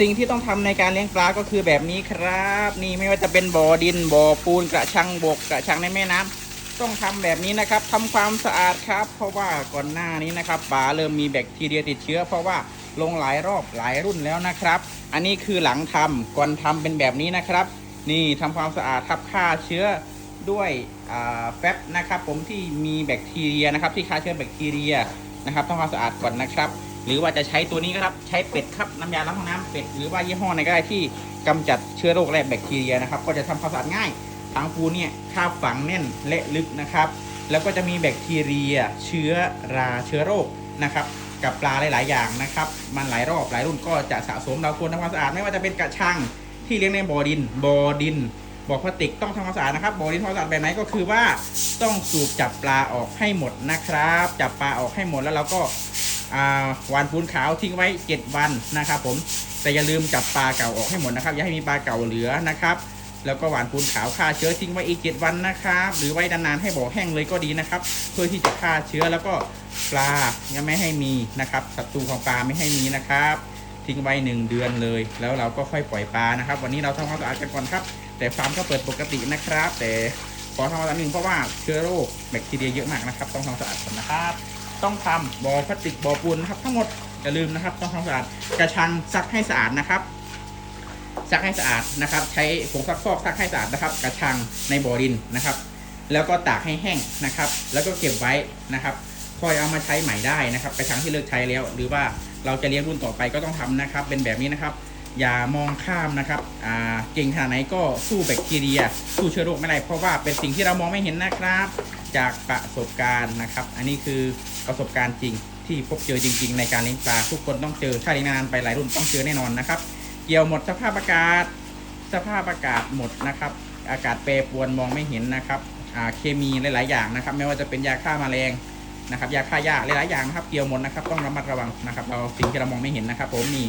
สิ่งที่ต้องทำในการเลี้ยงปลาก็คือแบบนี้ครับ นี่ไม่ว่าจะเป็นบ่อดินบ่อปูนกระชังบกกระชังในแม่น้ำต้องทำแบบนี้นะครับทำความสะอาดครับ เพราะว่าก่อนหน้านี้นะครับปลาเริ่มมีแบคทีเรียติดเชื้อ เพราะว่าลงหลายรอบหลายรุ่นแล้วนะครับ อันนี้คือหลังทำก่อนทำเป็นแบบนี้นะครับ นี่ทำความสะอาดครับฆ่าเชื้อด้วยแฟบนะครับ ผมที่มีแบคทีเรียนะครับ ที่ฆ่าเชื้อแบคทีเรียนะครับทำความสะอาดก่อนนะครับ หรือว่าจะใช้ตัวนี้ก็ครับใช้เป็ดครับน้ำยาล้างห้องน้ำเป็ดหรือว่ายี่ห้อไหนก็ได้ที่กำจัดเชื้อโรคและแบคทีเรียนะครับ ก็จะทำความสะอาดง่ายทางปูเนี่ยคาบฝังแน่นและลึกนะครับ แล้วก็จะมีแบคทีเรีย เชื้อราเชื้อโรคนะครับกับปลาหลาย ๆ อย่างนะครับ มันหลายรอบหลายรุ่นก็จะสะสมเราควรทำความสะอาดไม่ว่าจะเป็นกระชังที่เลี้ยงในบ่อดินบ่อดินบ่อพลาสติกต้องทำความสะอาดนะครับบ่อดินทำความสะอาดแบบไหนก็คือว่าต้องสูบจับปลาออกให้หมดนะครับ จับปลาออกให้หมดแล้วเราก็ วานปูนขาวทิ้งไว้ 7 วันนะครับผมแต่อย่าลืมจับปลาเก่าออกให้หมดนะครับอย่าให้มีปลาเก่าเหลือนะครับแล้วก็หวานปูนขาวฆ่าเชื้อทิ้งไว้อีก7วันนะครับหรือไว้นานๆให้บ่อแห้งเลยก็ดีนะครับ เพื่อที่จะฆ่าเชื้อแล้วก็ปลายังไม่ให้มีนะครับศัตรูของปลาไม่ให้มีนะครับ ทิ้งไว้1เดือนเลย แล้วเราก็ค่อยปล่อยปลานะครับ วันนี้เราทำความสะอาดกันก่อนครับ แต่ฟาร์มก็เปิดปกตินะครับ แต่ขอทำความสะอาดหนึ่งเพราะว่าเชื้อโรคแบคทีเรียเยอะมากนะครับ ต้องทำความสะอาดก่อนนะครับ ต้องทำบ่อพลาสติกบ่อปูนนะครับ ทั้งหมดอย่าลืมนะครับ ต้องทำความสะอาดกระชังซักให้สะอาดนะครับซักให้สะอาดนะครับ ใช้ผงซักฟอกซักให้สะอาดนะครับ กระชังในบ่อดินนะครับ แล้วก็ตากให้แห้งนะครับ แล้วก็เก็บไว้นะครับคอยเอามาใช้ใหม่ได้นะครับ กระชังที่เลิกใช้แล้ว หรือว่าเราจะเลี้ยงรุ่นต่อไปก็ต้องทำนะครับ เป็นแบบนี้นะครับ อย่ามองข้ามนะครับเก่งขนาดไหนก็สู้แบคทีเรีย สู้เชื้อโรคไม่ได้เพราะว่าเป็นสิ่งที่เรามองไม่เห็นนะครับ จากประสบการณ์นะครับ อันนี้คือประสบการณ์จริงที่พบเจอจริง ๆ ในการเลี้ยงปลาทุกคนต้องเจอถ้าเลี้ยงนานไปหลายรุ่นต้องเจอแน่นอนนะครับ เกี่ยวหมดสภาพอากาศ สภาพอากาศหมดนะครับ อากาศแปรปรวนมองไม่เห็นนะครับเคมีหลาย ๆ อย่างนะครับ ไม่ว่าจะเป็นยาฆ่าแมลงนะครับยาฆ่าหญ้าหลาย ๆ อย่างนะครับ เกี่ยวหมดนะครับ ต้องระมัดระวังนะครับ เราสิ่งที่เรามองไม่เห็นนะครับ ผมมี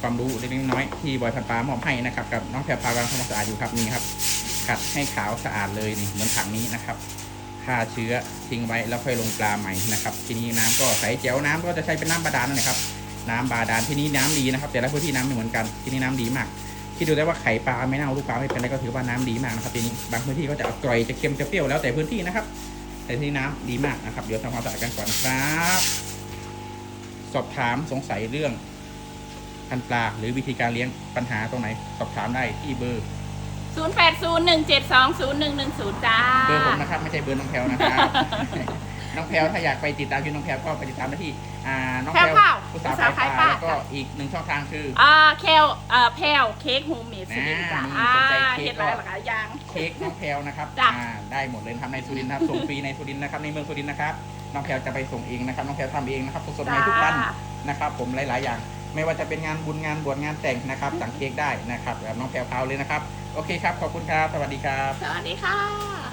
ความรู้เล็กน้อยที่บอยพันปลามอบให้นะครับกับน้องแพรพากำลังทำความสะอาดอยู่ครับนี่ครับ ขัดให้ขาวสะอาดเลยนี่เหมือนถังนี้นะครับฆ่าเชื้อทิ้งไว้แล้วค่อยลงปลาใหม่นะครับทีนี้น้ำก็ใสแจ๋วน้ำก็จะใช้เป็นน้ำบาดาลนนะครับ น้ำบาดาลที่นี้น้ำดีนะครับ แต่ละพื้นที่น้ำไม่เหมือนกันที่นี่น้ำดีมากคิดดูได้ว่าไข่ปลาไม่เน่าลูกปลาไม่เป็นไรก็ถือว่าน้ำดีมากนะครับทีนี้บางพื้นที่ก็จะอร่อยจะเค็มจะเปรี้ยวแล้วแต่พื้นที่นะครับ แต่ที่นี่น้ำดีมากนะครับเดี๋ยวทำความสะอาดกันก่อนครับ สอบถามสงสัยเรื่องพันปลาหรือวิธีการเลี้ยงปัญหาตรงไหน สอบถามได้ที่เบอร์ ศูนย์แปดศูนย์หนึ่งเจ็ดสองศูนย์หนึ่งหนึ่งศูนย์จ้า เบอร์ผมนะครับไม่ใช่เบอร์น้องแพลวนะครับ น้องแพลวถ้าอยากไปติดตามชื่อน้องแพลวก็ไปติดตามได้ที่อ่าน้องแพลวแพรวพราวผู้สาวผู้สาวขายปขายปลาลาแล้วก็อีกหนึ่งช่องทางคือ อ่าแคลอ่าแพลวเค้กโฮมเมดสุรินทร์จ้าอ่าอ่านี่สนใจเค้กเห็นอะไรหรอคะยังเค้กน้องแพลวนะครับจ้ะ อ่าได้หมดเลยนะครับในสุรินทร์นะครับส่งฟรีในสุรินทร์นะครับในเมืองสุรินทร์นะครับน้องแพลวจะไปส่งเองนะครับน้องแพลวทำเองนะครับสดๆใหม่ทุกวันนะครับ ผมหลายๆอย่าง ไม่ว่าจะเป็นงานบุญงานบวชงานแต่งนะครับ สั่งเค้กได้นะครับแบบน้องแพลวๆเลยนะครับ โอเคครับ ขอบคุณครับ สวัสดีครับ สวัสดีค่ะ